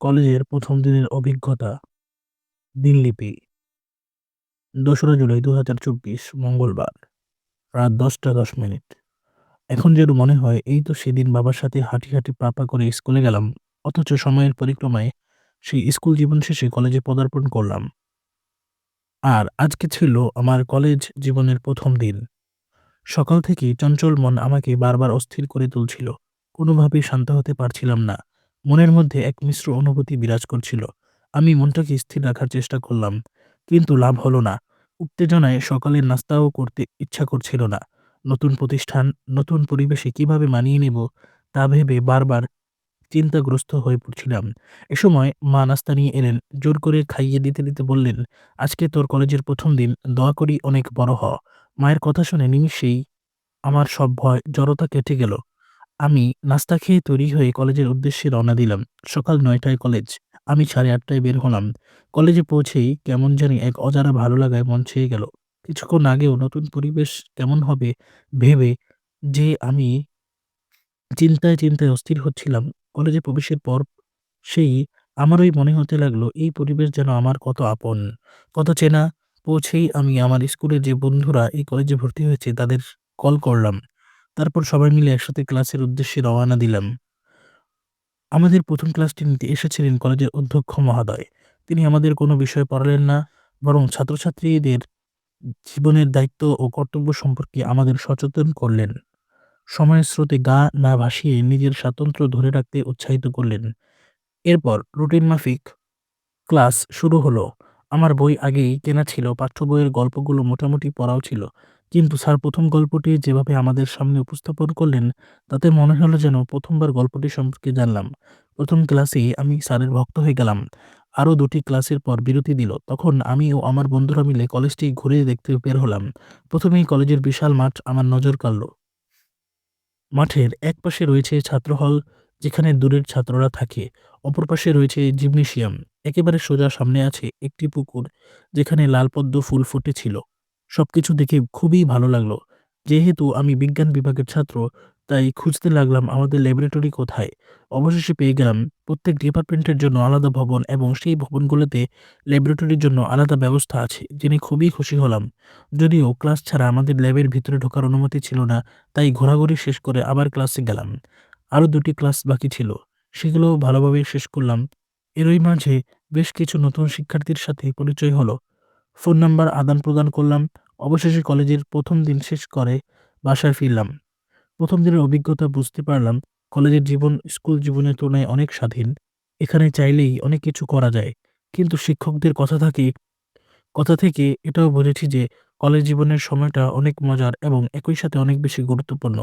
কলেজের প্রথম দিনের অভিজ্ঞতা, দিনলিপি, দোসরা জুলাই দু হাজার চব্বিশ, মঙ্গলবার, রাত দশটা দশ মিনিট। এখন যেন মনে হয় এই তো সেদিন বাবার সাথে হাঁটি হাঁটি পা পা করে স্কুলে গেলাম, অথচ সময়ের পরিক্রমায় সেই স্কুল জীবন শেষে কলেজে পদার্পণ করলাম। আর আজকে ছিল আমার কলেজ জীবনের প্রথম দিন। সকাল থেকেই চঞ্চল মন আমাকে বারবার অস্থির করে তুলছিল। কোনোভাবেই শান্ত হতে পারছিলাম না। মনের মধ্যে এক মিশ্র অনুভূতি বিরাজ করছিল। আমি মনটাকে স্থির রাখার চেষ্টা করলাম, কিন্তু লাভ হলো না। উত্তেজনায় সকালের নাস্তাও করতে ইচ্ছা করছিল না। নতুন প্রতিষ্ঠান, নতুন পরিবেশে কীভাবে মানিয়ে নেব, তা ভেবে বারবার চিন্তাগ্রস্ত হয়ে পড়ছিলাম। এ সময় মা নাস্তা নিয়ে এলেন, জোর করে খাইয়ে দিতে দিতে বললেন, আজকে তোর কলেজের প্রথম দিন, দোয়া করি অনেক বড় হ। মায়ের কথা শুনে নিমিষেই আমার সব ভয় জড়তা কেটে গেল। আমি নাস্তা খেয়ে তৈরি হয়ে কলেজের উদ্দেশ্যে রওনা দিলাম। সকাল নয়টায় কলেজ। আমি সাড়ে আটটায় বের হলাম। কলেজে পৌঁছেই কেমন জানি এক অজানা ভালো লাগায় মন ছেয়ে গেল। কিছুক্ষণ আগেও নতুন পরিবেশ কেমন হবে ভেবে যে আমি চিন্তায় চিন্তায় অস্থির হচ্ছিলাম। কলেজে প্রবেশের পর সেই আমারই মনে হতে লাগল, এই পরিবেশ যেন আমার কত আপন, কত চেনা। পৌঁছেই আমি আমার স্কুলের যে বন্ধুরা এই কলেজে ভর্তি হয়েছে তাদের কল করলাম। তারপর সবাই মিলে একসাথে ক্লাসের উদ্দেশ্যে রওনা দিলাম। আমাদের প্রথম ক্লাসটি নিতে এসেছিলেন কলেজের অধ্যক্ষ মহোদয়। তিনি আমাদের কোনো বিষয় পড়ালেন না, বরং ছাত্রছাত্রীদের জীবনের দায়িত্ব ও কর্তব্য সম্পর্কে আমাদের সচেতন করলেন। সময়ের স্রোতে গা না ভাসিয়ে নিজের স্বাতন্ত্র্য ধরে রাখতে উৎসাহিত করলেন। এরপর রুটিন মাফিক ক্লাস শুরু হলো। আমার বই আগেই কেনা ছিল, পাঠ্য বইয়ের গল্পগুলো মোটামুটি পড়াও ছিল। কিন্তু স্যার, প্রথম গল্পটি যেভাবে আমাদের সামনে উপস্থাপন করলেন, তাতে মনে হলো যেন প্রথমবার গল্পটি সম্পর্কে জানলাম। প্রথম ক্লাসে আমি স্যারের ভক্ত হয়ে গেলাম। আরও দুটি ক্লাসের পর বিরতি দিল। তখন আমি ও আমার বন্ধুরা মিলে কলেজটি ঘুরে দেখতে বের হলাম। প্রথমেই কলেজের বিশাল মাঠ আমার নজর কাড়ল। মাঠের এক পাশে রয়েছে ছাত্র হল, যেখানে দূরের ছাত্ররা থাকে। অপর পাশে রয়েছে জিমনেশিয়াম। একেবারে সোজা সামনে আছে একটি পুকুর, যেখানে লাল পদ্ম ফুল ফুটেছিল। সবকিছু দেখে খুবই ভালো লাগল। যেহেতু আমি বিজ্ঞান বিভাগের ছাত্র, তাই খুঁজতে লাগলাম আমাদের ল্যাবরেটরি কোথায়। অবশেষে পেয়ে গেলাম প্রত্যেক ডিপার্টমেন্টের জন্য আলাদা ভবন এবং সেই ভবনগুলোতে ল্যাবরেটরির জন্য আলাদা ব্যবস্থা আছে, জেনে খুবই খুশি হলাম। যদিও ক্লাস ছাড়া আমাদের ল্যাবের ভিতরে ঢোকার অনুমতি ছিল না, তাই ঘোরাঘুরি শেষ করে আবার ক্লাসে গেলাম। আরও দুটি ক্লাস বাকি ছিল, সেগুলো ভালোভাবে শেষ করলাম। এরই মাঝে বেশ কিছু নতুন শিক্ষার্থীর সাথে পরিচয় হলো। ফোন নাম্বার আদান প্রদান করলাম। অবশেষে কলেজের প্রথম দিন শেষ করে বাসায় ফিরলাম। প্রথম দিনের অভিজ্ঞতা বুঝতে পারলাম, কলেজের জীবন, স্কুল জীবনের তুলনায় অনেক স্বাধীন। এখানে চাইলেই অনেক কিছু করা যায়। কিন্তু শিক্ষকদের কথা থাকে, কথা থেকে এটাও বুঝেছি যে কলেজ জীবনের সময়টা অনেক মজার এবং একই সাথে অনেক বেশি গুরুত্বপূর্ণ।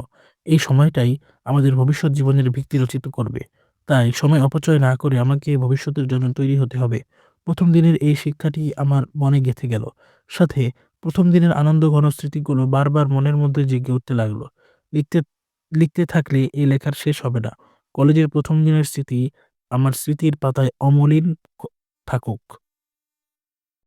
এই সময়টাই আমাদের ভবিষ্যৎ জীবনের ভিত্তি রচিত করবে। তাই সময় অপচয় না করে আমাকে ভবিষ্যতের জন্য তৈরি হতে হবে। প্রথম দিনের এই শিক্ষাটি আমার মনে গেঁথে গেল। সাথে প্রথম দিনের আনন্দ ঘন স্মৃতিগুলো বারবার মনের মধ্যে জেগে উঠতে লাগল। লিখতে লিখতে থাকলে এই লেখার শেষ হবে না। কলেজের প্রথম দিনের স্মৃতি আমার স্মৃতির পাতায় অমলিন থাকুক।